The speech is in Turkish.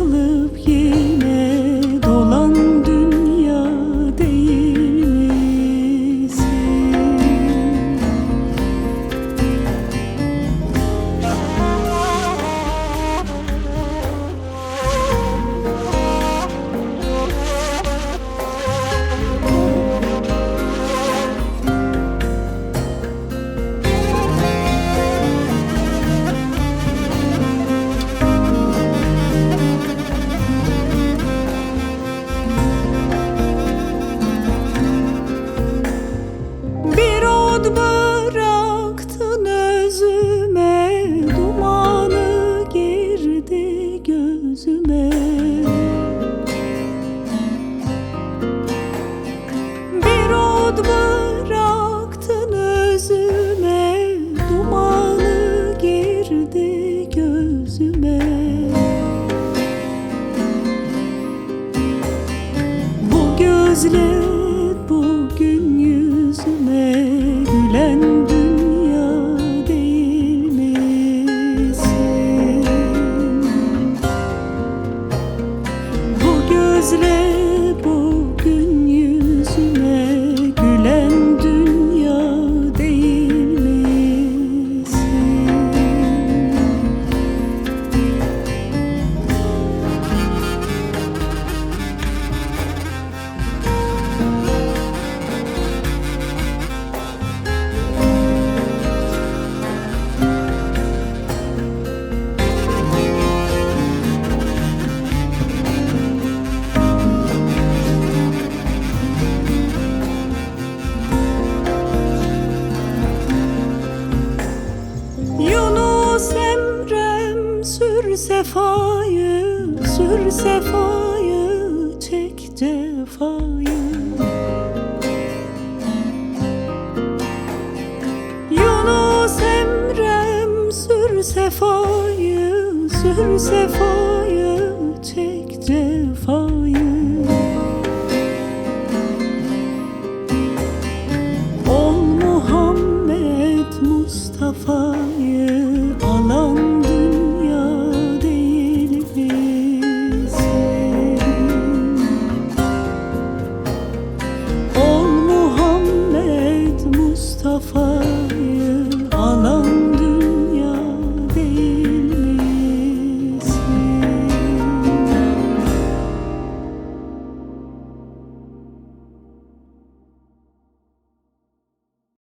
alıp yine gözle bu sefayı Sür sefayı Çek cefayı. Yunus Emrem Sür sefayı Sür sefayı Çek cefayı. Mustafa